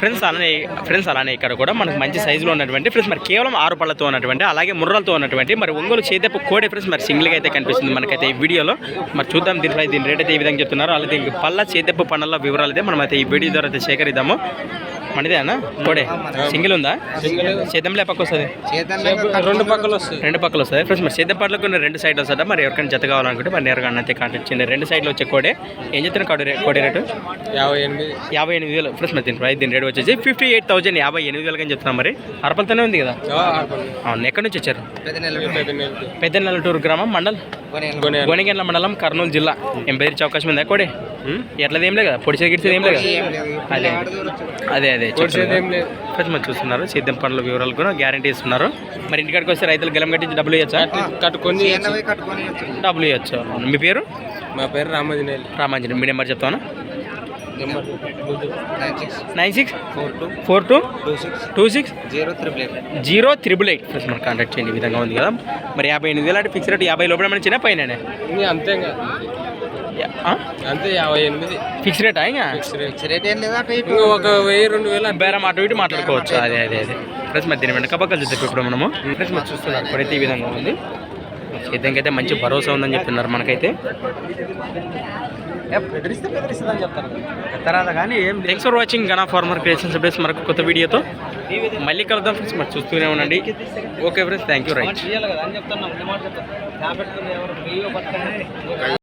Friends అలానే friends అలానే ఇక్కడ కూడా మనకు మంచి సైజులో ఉన్నటువంటి ఫ్రెండ్స్ మరి కేవలం ఆరు పళ్ళతో ఉన్నటువంటి అలాగే ముర్రలతో ఉన్నటువంటి మరి ఒంగోలు చేతపు కోడే ఫ్రెండ్స్ మరి సింగిల్గా అయితే కనిపిస్తుంది మనకైతే ఈ వీడియోలో. మరి చూద్దాం దీనిపై దీని రేట్ అయితే ఈ విధంగా చెప్తున్నారు అలాగే పళ్ళ చేతపు పనుల వివరాలు అయితే మనం అయితే ఈ వీడియో ద్వారా అయితే సేకరిద్దాము. మనదే అన్న కోడే. సింగిల్ ఉందా? చేతంలో పక్క వస్తుంది రెండు పక్కలు వస్తాయి. రెండు పక్కలు వస్తుంది ఫ్రెండ్స్ మరి సేద్యం పట్ల కొన్ని రెండు సైడ్లు వస్తుందా మరి ఎవరికైనా జత కావాలనుకుంటే మరి నేరుగా అన్న అయితే కాంటాక్ట్ చేయండి. రెండు సైడ్లు వచ్చే కోడే. ఏం చెప్తున్నా కోడి కోడి రేటు? యాభై ఎనిమిది. యాభై ఎనిమిది వేలు. ఫ్రెండ్స్ మరి దీని ప్రైస్ దీని రేట్ వచ్చేసి ఫిఫ్టీ ఎయిట్ థౌసండ్ యాభై ఎనిమిది అని చెప్తున్నాం మరి. అరపలతోనే ఉంది కదా. అవును ఎక్కడి నుంచి వచ్చారు? పెద్ద నెల పెద్ద నెలకి. పెద్ద నెల్లటూరు గ్రామం మండల్. గోనిగండ్ల మండలం కర్నూలు జిల్లా. ఏం బెదిరించే అవకాశం ఉందా కోడి? ఎట్లది ఏం లేదు కదా పొడిచేది గిడిచేది ఏం లేదు కదా? ఏం లేదు. అదే. అదే. అదే మరి చూస్తున్నారు సేద్యం పనుల వివరాలు కూడా గ్యారంటీ ఇస్తున్నారు. మరి ఇంటికాడికి వస్తే రైతులు గెలం కట్టించి డబ్బులు ఇవ్వచ్చా? కట్టి- కట్టుకొని. డబ్బులు ఇవ్వచ్చు. మీ పేరు? మా పేరు రామాంజనేయులు రామాంజలి మీ నెంబర్ చెప్తాను number nine six nine six four two four two two six two six zero triple eight. Zero triple eight. Friends మనం కాంటాక్ట్ చేయండి ఈ విధంగా ఉంది కదా. మరి యాభై ఎనిమిది వేలు అంటే ఫిక్స్ రేట్ యాభై లోపల మన చిన్న పైన ఇది అంతే ఇంకా. అంతే యాభై ఎనిమిది. ఫిక్స్ రేటా ఇంకా? ఫిక్స్ రేట్ ఫిక్స్ రేట్ ఏం లేదా అటు ఇటు? ఇంకా ఒక వెయ్యి రెండు వేలు. బేరం అటు ఇటు మాట్లాడుకోవచ్చు. అదే అదే అదే. ఫ్రెండ్స్ మరి దీని వెనక పక్కలు చూస్తే ఇప్పుడు మనము ఫ్రెండ్స్ మరి చూస్తున్నారు ఇప్పుడైతే ఈ విధంగా ఉంది. సేద్యంకి అయితే మంచి భరోసా ఉందని చెప్తున్నారు మనకైతే. బెదిరిస్తే బెదిరిస్తుందని చెప్తారు. తర్వాత కానీ ఏం thanks for watching Gana farmer creations updates మరొక కొత్త వీడియోతో మళ్ళీ కలుద్దాం ఫ్రెండ్స్ మరి చూస్తూనే ఉండండి. Okay friends thank you right